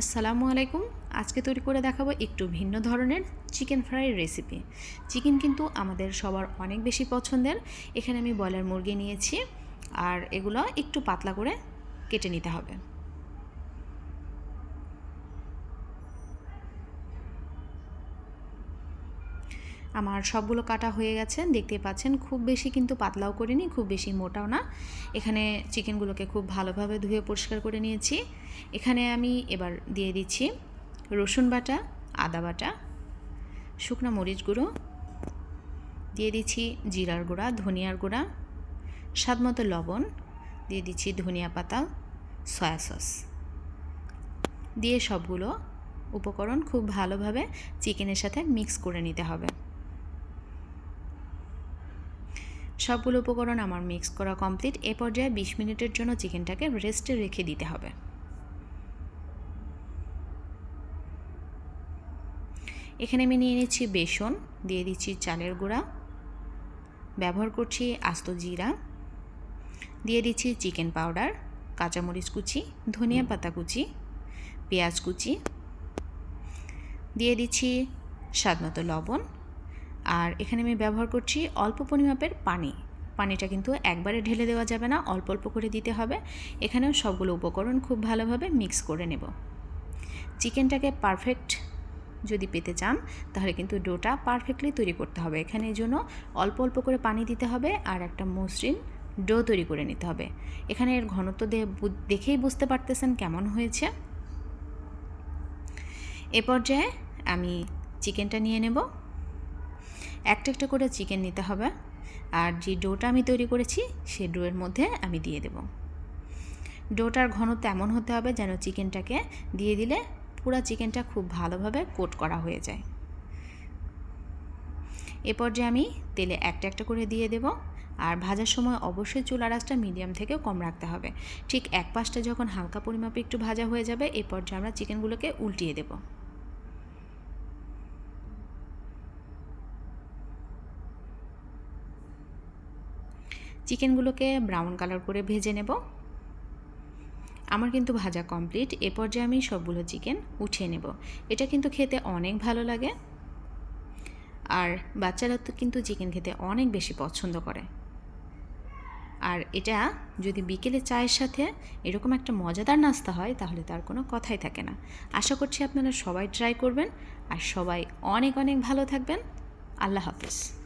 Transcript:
আসসালামু আলাইকুম। আজকে তৈরি করে দেখাবো একটু ভিন্ন ধরনের চিকেন ফ্রাইয়ের রেসিপি। চিকেন কিন্তু আমাদের সবার অনেক বেশি পছন্দের। এখানে আমি ব্রয়লার মুরগি নিয়েছি আর এগুলো একটু পাতলা করে কেটে নিতে হবে। আমার সবগুলো কাটা হয়ে গেছে দেখতে পাচ্ছেন খুব বেশি কিন্তু পাতলাও করিনি, খুব বেশি মোটাও না। এখানে চিকেনগুলোকে খুব ভালোভাবে ধুয়ে পরিষ্কার করে নিয়েছি। এখানে আমি এবার দিয়ে দিচ্ছি রসুন বাটা, আদা বাটা, শুকনো মরিচ গুঁড়ো, দিয়ে দিচ্ছি জিরার গুঁড়া, ধনিয়ার গুঁড়া, স্বাদ মতো লবণ, দিয়ে দিচ্ছি ধনিয়া পাতা, সয়া সস। দিয়ে সবগুলো উপকরণ খুব ভালোভাবে চিকেনের সাথে মিক্স করে নিতে হবে। সবগুলো উপকরণ আমার মিক্স করা কমপ্লিট। এ পর্যায়ে বিশ মিনিটের জন্য চিকেনটাকে রেস্টে রেখে দিতে হবে। এখানে আমি নিয়ে নিচ্ছি বেসন, দিয়ে দিচ্ছি চালের গুঁড়া, ব্যবহার করছি আস্ত জিরা, দিয়ে দিচ্ছি চিকেন পাউডার, কাঁচামরিচ কুচি, ধনিয়া পাতা কুচি, পেঁয়াজ কুচি, দিয়ে দিচ্ছি স্বাদমতো লবণ আর এখানে আমি ব্যবহার করছি অল্প পরিমাপের পানি। পানিটা কিন্তু একবারে ঢেলে দেওয়া যাবে না, অল্প অল্প করে দিতে হবে। এখানেও সবগুলো উপকরণ খুব ভালোভাবে মিক্স করে নেব। চিকেনটাকে পারফেক্ট যদি পেতে চান, তাহলে কিন্তু ডোটা পারফেক্টলি তৈরি করতে হবে। এখানে এই জন্য অল্প অল্প করে পানি দিতে হবে আর একটা মসৃণ ডো তৈরি করে নিতে হবে। এখানে এর ঘনত্ব দেখেই বুঝতে পারতেছেন কেমন হয়েছে। এ পর্যায়ে আমি চিকেনটা নিয়ে নেব। একটা একটা করে চিকেন নিতে হবে। আর যে ডোটা আমি তৈরি করেছি সেই ডোয়ের মধ্যে আমি দিয়ে দেব। ডোটার ঘনত্ব এমন হতে হবে যেন চিকেনটাকে দিয়ে দিলে পুরো চিকেনটা খুব ভালোভাবে কোট করা হয়ে যায়। এ পর্যায়ে আমি তেলে একটা একটা করে দিয়ে দেব। আর ভাজার সময় অবশ্যই চুলা আঁচটা মিডিয়াম থেকেও কম রাখতে হবে। ঠিক এক পাশটা যখন হালকা পরিমাপে একটু ভাজা হয়ে যাবে, এ পর্যায়ে আমরা চিকেনগুলোকে উল্টিয়ে দেবো। চিকেনগুলোকে ব্রাউন কালার করে ভেজে নেব। আমার কিন্তু ভাজা কমপ্লিট। এ পর্যায়ে আমি সবগুলো চিকেন উঠিয়ে নেব। এটা কিন্তু খেতে অনেক ভালো লাগে। আর বাচ্চারা তো কিন্তু চিকেন খেতে অনেক বেশি পছন্দ করে। আর এটা যদি বিকেলে চায়ের সাথে এরকম একটা মজাদার নাস্তা হয়, তাহলে তার কোনো কথাই থাকে না। আশা করছি আপনারা সবাই ট্রাই করবেন। আর সবাই অনেক অনেক ভালো থাকবেন। আল্লাহ হাফিজ।